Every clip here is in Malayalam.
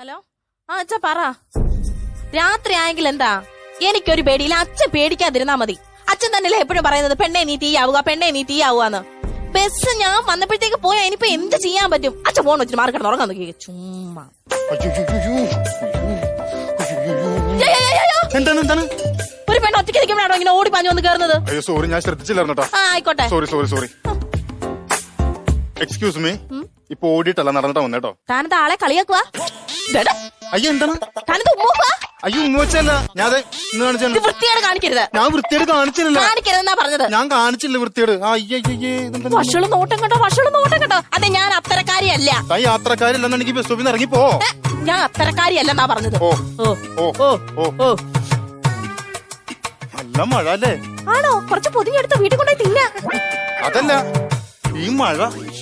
ഹലോ? ആ അച്ഛ പറ. രാത്രി ആയെങ്കിൽ എന്താ? എനിക്കൊരു പേടിയില്ല. അച്ഛൻ പേടിക്കാതിരുന്നാ മതി. അച്ഛൻ തന്നെയല്ലേ എപ്പോഴും പറയുന്നത്? പെണ്ണെ നീ തീയാവുക പെണ്ണെ നീ തീയാവുകന്ന് ബസ് ഞാൻ വന്നപ്പോഴത്തേക്ക് പോയാ ഇനിയിപ്പോ എന്ത് ചെയ്യാൻ പറ്റും? അച്ഛൻ ഫോൺ വെച്ചിട്ട് മാർക്കറ്റ് ഉറങ്ങാൻ നോക്കി. ചുമ്മാ. എന്താണ് എന്താണ്? ഒരു പെണ്ണ് ഒറ്റയ്ക്ക് നിൽക്കുമ്പോഴാണോ ഇങ്ങനെ ഓടി പാഞ്ഞു വന്ന് കയറുന്നത് അയ്യോ സോറി ഞാൻ ശ്രദ്ധിച്ചില്ലായിരുന്നു കേട്ടോ ആ ആയിക്കോട്ടെ. Sorry sorry sorry excuse me ഇപ്പൊ ഓടിയിട്ടല്ല നടന്നിട്ടാ വന്നേട്ടോ താനത് ആളെ കളിയാക്കുവാ? അയ്യോ എന്താണ്? താനത് ഉമ്മൂപ്പാ അയ്യോ ഉമ്മ വെച്ചല്ല ഞാൻ അതെ ഇന്ന് ഇത് കാണിച്ചാണ് വൃത്തിയാണ് കാണിക്കരുത്. ഞാൻ വൃത്തിയോട് കാണിച്ചില്ല കാണിക്കരുതെന്നാ പറഞ്ഞത്. ഞാൻ കാണിച്ചില്ല വൃത്തിയോട് ആ അയ്യേ അയ്യേ ഇതെന്താണ്? വഷൾ നോട്ടം കണ്ടോ? വഷൾ നോട്ടം കണ്ടോ? അതെ ഞാൻ അത്തരക്കാരിയല്ല. താൻ യാത്രക്കാരില്ലെന്നുണ്ടെങ്കിൽ ബസ് സ്റ്റോപ്പിൽ നിന്ന് ഇറങ്ങി പോ. ഏ, ഞാൻ അത്തരക്കാരിയല്ലെന്നാ പറഞ്ഞത്. ഓ ഓ ഓ ഓ ഓ. ഓ. നല്ല മഴ അല്ലേ? ആണോ? കുറച്ച് പൊതിഞ്ഞെടുത്ത് വീട്ടിൽ കൊണ്ടുപോയി തിന്ന. അതല്ല. ഈ മഴ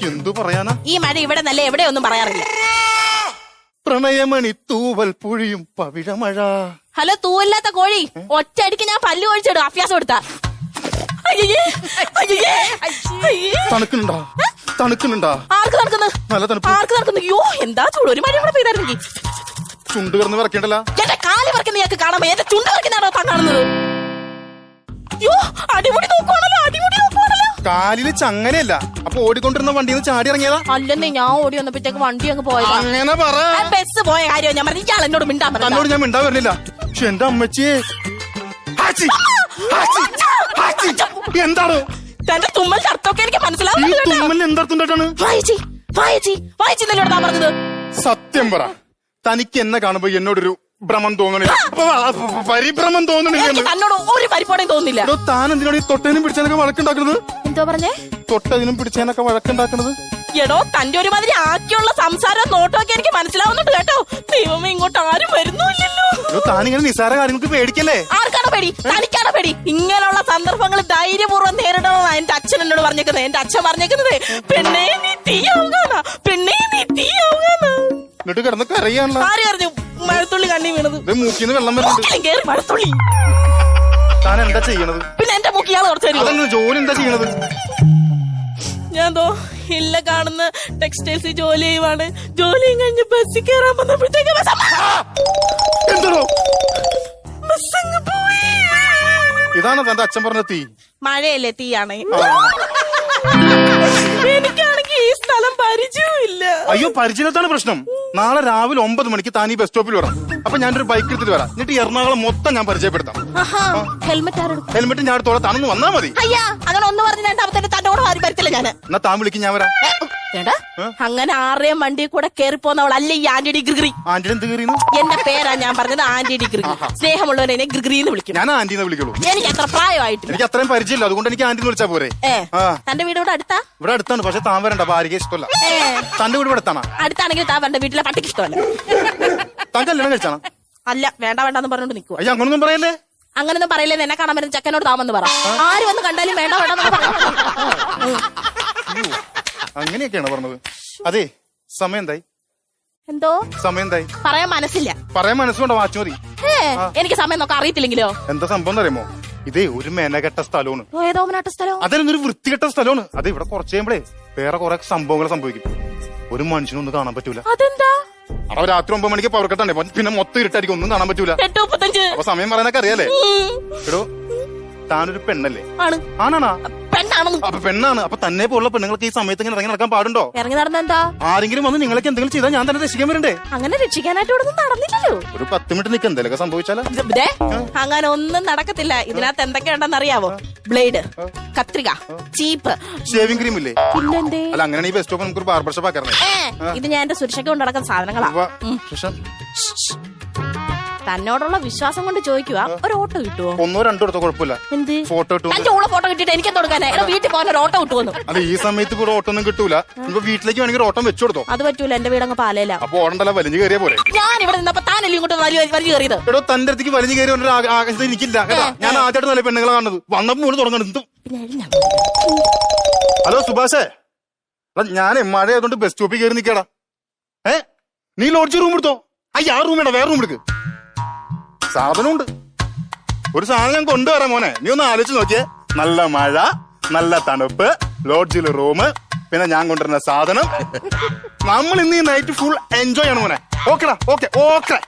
എന്തു പറയാനാ? ഈ മഴ ഇവിടെ നല്ല എവിടെയൊന്നും പറയാറില്ല. പ്രണയമണി തൂവൽ പുഴിയും പവിഴമഴ. ഹലോ തൂവല്ലാത്ത കോഴി. ഒറ്റയടിക്ക് ഞാൻ പല്ലു ഒഴിച്ചിടും അഭ്യാസം അയ്യേ. തണുക്കുന്നുണ്ടാ? തണുക്കുന്നുണ്ടാ? ആർക്ക് നടക്കുന്നു നല്ല തണുപ്പ്. ആർക്ക് നടക്കുന്നു അയ്യോ എന്താ ചൂട്? ഒരു മഴ കൂടെ പെയ്തായിരുന്നെങ്കിൽ ചുണ്ട് കിടന്ന് വിറക്കേണ്ടല്ല എന്റെ കാൽ പറിക്കുന്ന ഞങ്ങൾക്ക് കാണാൻ എന്റെ ചുണ്ട് പറിക്കുന്നാണോ താൻ കാണുന്നത്? അയ്യോ അടിമുടി നോക്കുവാണല്ലോ അടിമുടി നോക്കുവാണല്ലോ. കാലിൽ ചങ്ങനയല്ല. അപ്പൊ ഓടിക്കൊണ്ടിരുന്ന വണ്ടിയിൽ നിന്ന് ചാടി ഇറങ്ങിയതാ? അല്ലെന്നേ ഞാൻ ഓടി വന്നപ്പോഴത്തേക്ക് വണ്ടി അങ്ങ് പോയത്. അങ്ങനെ പറ. ബസ് പോയ കാര്യം ഞാൻ പറഞ്ഞു. ഇയാൾ എന്നോട് മിണ്ടാൻ തന്നോട് പറഞ്ഞു ഞാൻ മിണ്ടാ വരുന്നില്ല പക്ഷെ എന്റെ അമ്മച്ചിയെ ഹാച്ചി, ഹാച്ചി, ഹാച്ചി. എന്താണ്? തന്റെ തുമ്മൽ ഷർട്ടൊക്കെ എനിക്ക് ഈ മനസ്സിലാവുന്നുണ്ട് കേട്ടോ. തുമ്മലിന് എന്തർത്ഥണ്ടാണ് വായിച്ചി വായിച്ചി വായിച്ചി ഞാൻ പറഞ്ഞത് സത്യം പറ. തനിക്ക് എന്നെ കാണുമ്പോ എന്നോടൊരു ഭ്രമം തോന്നണില്ല. പരിഭ്രമം തോന്നണില്ല എനിക്ക് തന്നോട് ഒരു പരിപ്പോടെയും തോന്നുന്നില്ല. എടോ താൻ എന്തിനാണ് ഈ തൊട്ടേനും പിടിച്ചതിനൊക്കെ വഴക്കുണ്ടാക്കുന്നത്? എന്തോ പറഞ്ഞേ? തൊട്ടതിനും പിടിച്ചതിനൊക്കെ വഴക്കുണ്ടാക്കണത്? എടോ തന്റെ ഒരുമാതിരി ആക്കിയുള്ള സംസാരം നോട്ടമൊക്കെ എനിക്ക് മനസ്സിലാവുന്നുണ്ട് കേട്ടോ. ദൈവമേ ഇങ്ങോട്ട് ആരും വരുന്നില്ലല്ലോ താനിങ്ങനെ നിസാര കാര്യങ്ങൾക്ക് പേടിക്കല്ലേ? ആർക്കാണോ പേടി? തനിക്കാണോ പേടി? ഇങ്ങനെയുള്ള സന്ദർഭങ്ങൾ ധൈര്യപൂർവം നേരിടണമെന്നാ എന്റെ അച്ഛൻ എന്നോട് പറഞ്ഞേക്കുന്നത്. എന്റെ അച്ഛൻ പറഞ്ഞേക്കുന്നത് പെണ്ണേ നീ തീയാവുകയാണ് പെണ്ണേ നീ തീയാവുകയാണ് എന്നിട്ട് കിടന്ന് കരയാണല്ലോ. ആര് പറഞ്ഞു മഴത്തുള്ളി കണ്ണി വീണത്. മൂക്കിന്ന് വെള്ളം വരുന്നുണ്ട്. കേറി മഴത്തുള്ളി. താൻ എന്താ ചെയ്യണത്? പിന്നെ അതല്ല ജോലി എന്താ ചെയ്യണത്? ഞാൻ തോ ഇല്ല കാണുന്ന ടെക്സ്റ്റൈൽസ് ജോലി ചെയ്യുവാണ്. ജോലിയും കഴിഞ്ഞ് ബസ്സിൽ കയറാൻ വന്നപ്പോഴത്തേക്ക്! എന്താണോ ഇതാണ് തന്റെ അച്ഛൻ പറഞ്ഞ തീ. മഴയല്ലേ തീയാണ്. അയ്യോ പരിചയത്താണ് പ്രശ്നം. നാളെ രാവിലെ ഒമ്പത് മണിക്ക് താനീ ഈ ബസ് സ്റ്റോപ്പിൽ വരാം അപ്പൊ ഞാനൊരു ബൈക്ക് എടുത്തിട്ട് വരാം. എന്നിട്ട് എറണാകുളം മൊത്തം ഞാൻ പരിചയപ്പെടുത്താം. ഹെൽമെറ്റ് ആരെടുക്കും ഹെൽമെറ്റ് ഞാൻ എടുത്തോളാം താനൊന്ന് വന്നാ മതി. അയ്യാ അങ്ങനെ ഒന്ന് പറഞ്ഞ് രണ്ടാമത്തെ തന്റെ കൂടെ ആരും വരത്തില്ല ഞാൻ. എന്നാ താൻ വിളിക്കും ഞാൻ വരാം. അങ്ങനെ ആരുടെയും വണ്ടി കൂടെ കേറി പോന്നവൾ അല്ല ഈ ആന്റി ഡിഗ്രി എന്റെ പേരാ ഞാൻ പറഞ്ഞത് ആന്റി ഡിഗ്രി സ്നേഹമുള്ളവനെ എന്നെ എന്ന് വിളിക്കും. ഞാൻ വിളിക്കുള്ളൂ. എനിക്ക് അത്ര പ്രായമായിട്ട് എനിക്ക് അത്രയും പരിചയമില്ല. അതുകൊണ്ട് എനിക്ക് ആന്റി വിളിച്ചാ പോരെ. തന്റെ വീട് ഇവിടെ അടുത്താ? ഇവിടെ അടുത്താണ്. പക്ഷെ താൻ വരണ്ട. ഭാര്യ ഇഷ്ടമല്ല. തന്റെ വീട് ഇവിടെ അടുത്താണ്? അടുത്താണെങ്കിൽ താൻ വരണ്ട. വീട്ടിലെ പട്ടിക്ക് ഇഷ്ടമല്ല. താൻ കല്യാണം കഴിച്ചാണ്? അല്ല വേണ്ട വേണ്ടെന്ന് പറഞ്ഞോണ്ട് നിൽക്കുക അങ്ങനൊന്നും പറയല്ലേ? അങ്ങനൊന്നും പറയില്ലേ? എന്നെ കാണാൻ വരുന്ന ചെക്കനോട് താമെന്ന് പറ. ആര് വന്ന് കണ്ടാലും വേണ്ട പറഞ്ഞു അങ്ങനെയൊക്കെയാണ് പറഞ്ഞത്? അതെ സമയം എന്തായി എന്തോ? സമയം എന്തായി പറയാൻ മനസ്സില്ല. പറയാൻ മനസ്സുണ്ടോ വാച്ച് മതി എനിക്ക് സമയം നോക്കാൻ അറിയത്തില്ലെങ്കിലോ? എന്താ സംഭവം അറിയുമോ ഇതേ ഒരു മേനകെട്ട സ്ഥലമാണ്. ഒരു അതിനൊരു വൃത്തികെട്ട സ്ഥലമാണ്. അത് ഇവിടെ കുറച്ച് കഴിയുമ്പോഴേ വേറെ കുറെ സംഭവങ്ങൾ സംഭവിക്കും. ഒരു മനുഷ്യനൊന്നും കാണാൻ പറ്റൂല. അതെന്താ? രാത്രി ഒമ്പത് മണിക്ക് പവർ കട്ടാണ് പിന്നെ മൊത്തം ഇരുട്ടായിരിക്കും. ഒന്നും കാണാൻ പറ്റൂല. സമയം പറയാനൊക്കെ അറിയാലേ എടോ താനൊരു പെണ്ണല്ലേ? ആണ്. ആണാണാ? പെണ്ണാണെന്ന്. അപ്പൊ പെണ്ണാണ്. അപ്പൊ തന്നെ പോലുള്ള പെണ്ണുങ്ങൾക്ക് ഈ സമയത്ത് ഇങ്ങനെ ഇറങ്ങി നടക്കാൻ പാടുണ്ടോ? ഇറങ്ങി നടന്ന എന്താ? ആരെങ്കിലും വന്ന് നിങ്ങൾക്ക് എന്തെങ്കിലും ചെയ്താൽ ഞാൻ തന്നെ രക്ഷിക്കാൻ വരണ്ടേ? അങ്ങനെ രക്ഷിക്കാനായിട്ട് ഇവിടെ നടന്നില്ലല്ലോ. ഒരു പത്ത് മിനിറ്റ് നിൽക്കുക എന്തെങ്കിലുമൊക്കെ സംഭവിച്ചാലോ? അങ്ങനെ ഒന്നും നടക്കത്തില്ല. ഇതിനകത്ത് എന്തൊക്കെയുണ്ടെന്ന് അറിയാവോ? ബ്ലേഡ് കത്രിക ചീപ്പ്. ഷേവിംഗ് ക്രീം ഇല്ലേ? പിന്നെന്തേ? അല്ല അങ്ങനെയാണ് ഈ ബെസ്റ്റ് ഓഫ് നമുക്ക് ഒരു ബാർബർ ഷോപ്പ് ആക്കാറുണ്ട് ഇത് ഞാൻ എന്റെ സുരക്ഷയ്ക്ക് കൊണ്ടടക്കുന്ന സാധനങ്ങളാ. തന്നോടുള്ള വിശ്വാസം കൊണ്ട് ചോദിക്കുക ഒരു ഓട്ടോ കിട്ടുവോ? ഒന്നോ രണ്ടോ എടുത്തോ കുഴപ്പമില്ല. എന്ത്? ഫോട്ടോ ഫോട്ടോ കിട്ടിയിട്ട് എനിക്ക് കൊടുക്കാനേ? എടാ വീട്ടിൽ പോകാൻ ഒരു ഓട്ടോ കിട്ടുമെന്ന് അല്ല ഈ സമയത്ത് ഇവിടെ ഓട്ടോ ഒന്നും കിട്ടൂല. ഇപ്പൊ വീട്ടിലേക്ക് വേണമെങ്കിൽ ഓട്ടം വെച്ചു കൊടുത്തോ. അത് പറ്റൂല എന്റെ വീടങ്ങ് പാലയില. അപ്പൊ ഓടണ്ടല്ല വലിഞ്ഞു കയറിയ പോലെ ഞാൻ ഇവിടെ നിന്നപ്പോ താനല്ലേ ഇങ്ങോട്ട് വലിയ കയറിയത്? എടോ തന്റെ അടുത്തേക്ക് വലിഞ്ഞു കയറി ആകാശത്ത് എനിക്കില്ല ഞാൻ ആദ്യമായിട്ട് നല്ല പെണ്ണുങ്ങളെ കാണുന്നത്. വന്നപ്പോ മൂന്ന് തുടങ്ങണം. എന്തും. ഹലോ സുഭാഷേ. ഞാൻ മഴ ആയതുകൊണ്ട് ബസ് സ്റ്റോപ്പിൽ കയറി നിൽക്കടാ. ഏ? നീ ലോഡ്ജ് റൂം എടുത്തോ? അയ്യ ആ റൂം വേണ്ട വേറെ റൂം എടുക്ക്. സാധനമുണ്ട്. ഒരു സാധനം ഞാൻ കൊണ്ടുവരാം മോനെ. നീ ഒന്ന് ആലോചിച്ച് നോക്കിയേ. നല്ല മഴ നല്ല തണുപ്പ് ലോഡ്ജിൽ റൂം പിന്നെ ഞാൻ കൊണ്ടുവരുന്ന സാധനം. നമ്മൾ ഇന്ന് ഈ നൈറ്റ് ഫുൾ എൻജോയ് ആണ് മോനെ. ഓക്കെടാ ഓക്കെ ഓക്കെ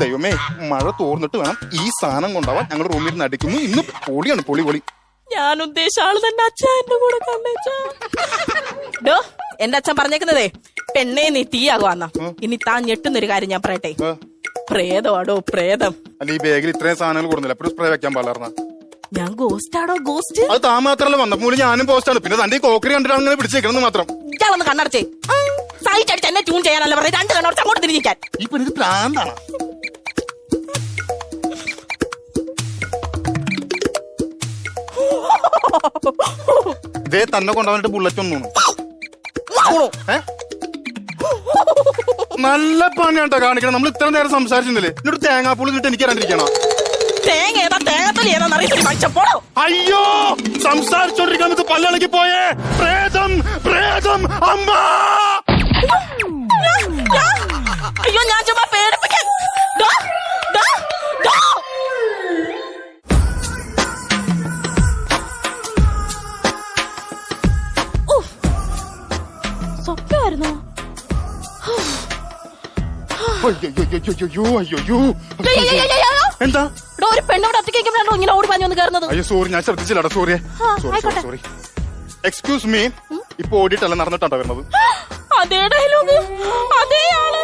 ദൈവമേ മഴ തോർന്നിട്ട് വേണം ഈ സാധനം കൊണ്ടാവാൻ ഞങ്ങൾ റൂമിൽ നിന്ന് അടിക്കുന്നു. ഇന്ന് പൊളിയാണ് പൊളി പൊളി. ഞാൻ ഉദ്ദേശിച്ച ആൾ തന്നെ അച്ഛ എന്റെ കൂടെ കണ്ടേച്ചാ ഡോ എന്റെ അച്ഛൻ പറഞ്ഞേക്കുന്നതേ പെണ്ണേ നീ തീയാകുവാന്ന. ഇനി താൻ ഞെട്ടുന്നൊരു കാര്യം ഞാൻ പറയട്ടെ. ഏ, പ്രേതമാടോ പ്രേതം. അല്ല ഈ ബാഗിൽ ഇത്രയും സാധനങ്ങൾ കൊടുന്നില്ല. എപ്പോഴും സ്പ്രേ വെക്കാൻ പാടാർന്ന ഞാൻ ഗോസ്റ്റ് ആടോ ഗോസ്റ്റ് അത് താൻ മാത്രല്ല വന്നപ്പോൾ ഞാനും ഗോസ്റ്റാണ് പിന്നെ തന്റെ ഈ കോക്കറി കണ്ടിട്ടാണ് ഇങ്ങനെ പിടിച്ചേക്കണെന്ന് മാത്രം. ഇയാളൊന്ന് കണ്ണടച്ചേ. സൈറ്റ് അടിച്ച് എന്നെ ട്യൂൺ ചെയ്യാനല്ല പറഞ്ഞത് രണ്ട് കണ്ണടച്ച് അങ്ങോട്ട് തിരിഞ്ഞിക്കാൻ ഇപ്പൊ പെണ്ണിത് പ്രാന്താണ് ഇതേ തന്നെ കൊണ്ടുവന്നിട്ട് ബുള്ളറ്റ് ഒന്നും ഏ? നല്ല പണിയാട്ടോ കാണിക്കണം. നമ്മൾ ഇത്ര നേരം സംസാരിച്ചില്ലേ എന്നോട് തേങ്ങാപ്പുളി കിട്ടി എനിക്ക് അറിയാണ്ടിരിക്കണോ തേങ്ങ ഏതാ? തേങ്ങത്തലി ഏതാന്ന് അറിയത്തില്ല. അയ്യോ സംസാരിച്ചോണ്ടിരിക്കാൻ ഇത് പല്ലളക്കി പോയേ. പ്രേതം പ്രേതം അമ്മ! എന്താ? ഒരു പെണ്ണോട് ഒറ്റയ്ക്കുമ്പോഴാണോ ഇങ്ങനെ ഓടി പാഞ്ഞു വന്ന് കയറുന്നത്. അയ്യോ സോറി ഞാൻ ശ്രദ്ധിച്ചില്ലടാ sorry sorry sorry sorry excuse me ഇപ്പൊ ഓടിയിട്ടല്ല നടന്നിട്ടാണ്ടോ വരുന്നത്. അതേ ഡയലോഗ് അതേ ആൾ.